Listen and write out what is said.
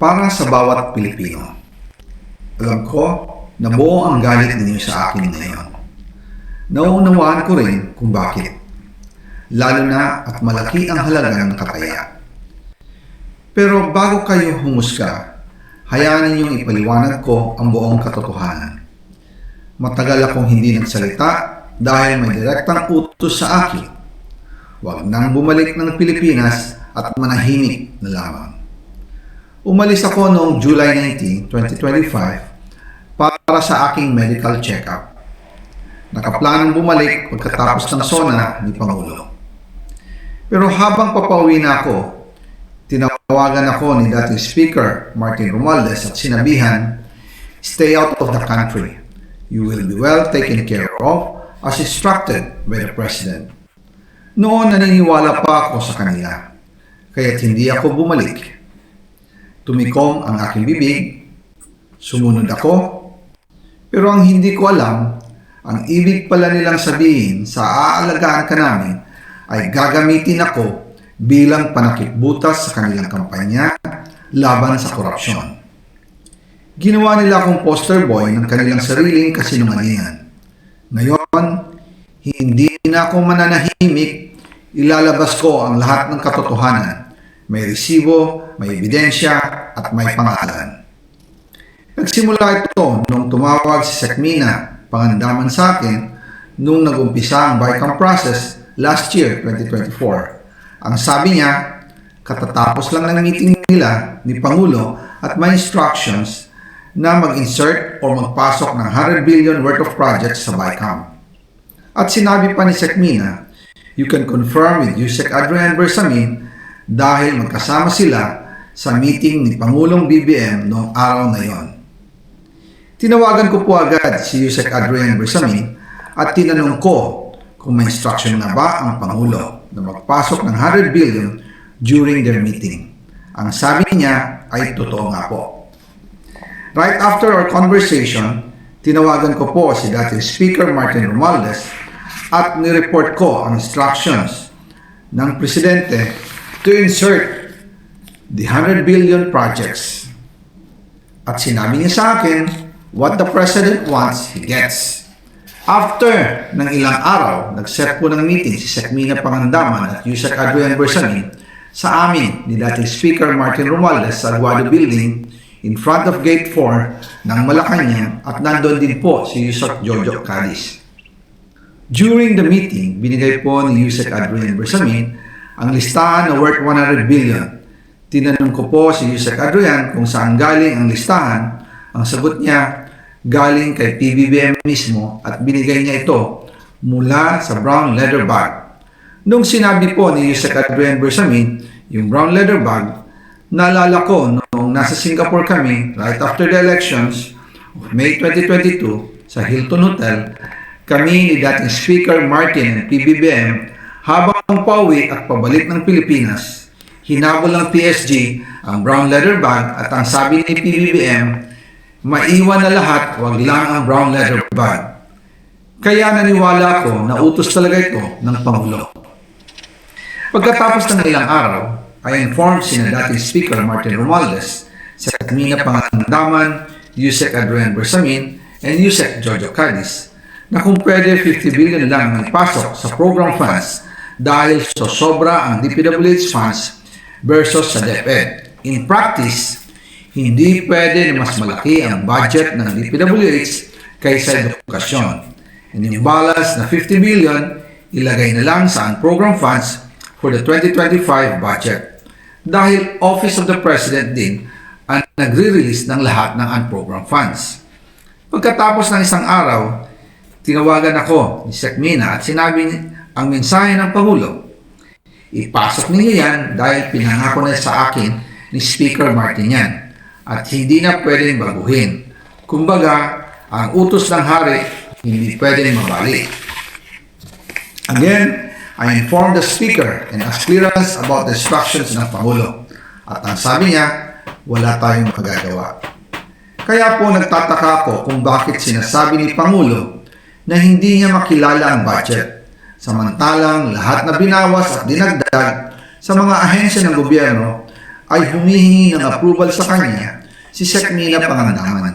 para sa bawat Pilipino. Alam ko na buo ang galit ninyo sa akin ngayon. Nauunawaan ko rin kung bakit. Lalo na at malaki ang halaga ng kataya. Pero bago kayo humusga, hayaan ninyong ipaliwanag ko ang buong katotohanan. Matagal akong hindi nagsalita dahil may direktang utos sa akin. Huwag nang bumalik ng Pilipinas at manahimik na lamang. Umalis ako noong July 19, 2025 para sa aking medical check-up. Nakaplanong bumalik pagkatapos ng SONA ni Pangulo. Pero habang papauwi na ako, tinawagan ako ni dating Speaker Martin Romualdez at sinabihan, Stay out of the country. You will be well taken care of as instructed by the President. Noon naniniwala pa ako sa kanila, kaya't hindi ako bumalik. Tumikom ang aking bibig, sumunod ako, pero ang hindi ko alam, ang ibig pala nilang sabihin sa aalagaan ka namin ay gagamitin ako bilang panakipbutas sa kanilang kampanya laban sa korupsyon. Ginawa nila akong poster boy ng kanilang sariling kasinungalingan. Ngayon, hindi na ako mananahimik, ilalabas ko ang lahat ng katotohanan. May resibo, may ebidensya, at may pangalan. Nagsimula ito nung tumawag si Sekmina, pangandaman sa akin, nung nagumpisa ang BICAM process last year, 2024. Ang sabi niya, katatapos lang ng meeting nila ni Pangulo at may instructions na mag-insert o magpasok ng 100 billion worth of projects sa BICAM. At sinabi pa ni Sekmina, you can confirm with Yusek Adrian Bersamin dahil magkasama sila sa meeting ni Pangulong BBM noong araw na yon. Tinawagan ko po agad si Yusek Adrian Bersamin at tinanong ko kung may instruction na ba ang Pangulo na magpasok ng 100 billion during their meeting. Ang sabi niya ay totoo nga po. Right after our conversation, tinawagan ko po si dating Speaker Martin Romualdez at nireport ko ang instructions ng Presidente to insert the 100 billion projects. At sinabi niya sa akin, what the President wants, he gets. After ng ilang araw, nag-set po ng meeting si Sekmina Pangandaman at Yusek Adrian Bersamin sa amin ni dating Speaker Martin Romualdez sa Aguado Building in front of Gate 4 ng Malacanang at nandun din po si Yusek Jojo Cadiz. During the meeting, binigay po ni Yusek Adrian Bersamin ang listahan na worth 100 billion. Tinanong ko po si Yusek Adrian kung saan galing ang listahan. Ang sagot niya, galing kay PBBM mismo at binigay niya ito mula sa brown leather bag. Nung sinabi po ni Yusek Adrian Bersamin, yung brown leather bag, naalala ko nung nasa Singapore kami right after the elections of May 2022 sa Hilton Hotel, kami ni dating Speaker Martin ng PBBM habang pauwi at pabalik ng Pilipinas, hinabol ng PSG ang brown leather bag at ang sabi ni PBBM, maiwan na lahat, wag lang ang brown leather bag. Kaya naniwala ko na utos talaga ito ng Pangulo. Pagkatapos ng ilang araw, I informed si na dating Speaker Martin Romualdez sa kanina pangandaman, Yusek Adrian Bersamin, and Yusek Jojo Cadiz na kung pwede 50 billion lang ang pasok sa program funds dahil so sobra ang DPWH funds versus sa DepEd. In practice, hindi pwede na mas malaki ang budget ng DPWH kaysa edukasyon. And yung balance na 50 billion, ilagay na lang sa program funds for the 2025 budget. Dahil Office of the President din ang nagre-release ng lahat ng unprogram funds. Pagkatapos ng isang araw, tinawagan ako ni Sekmina at sinabi ang mensahe ng Pangulo. Ipasok ninyo yan dahil pinangako na sa akin ni Speaker Martin yan at hindi na pwedeng baguhin. Kumbaga, ang utos ng hari hindi pwedeng mabalik. Again, I informed the Speaker and asked clearance about the instructions ng Pangulo. At ang sabi niya, wala tayong magagawa. Kaya po nagtataka ako kung bakit sinasabi ni Pangulo na hindi niya makilala ang budget. Samantalang lahat na binawas at dinagdag sa mga ahensya ng gobyerno ay humihingi ng approval sa kanya si Sekmina Pangandaman.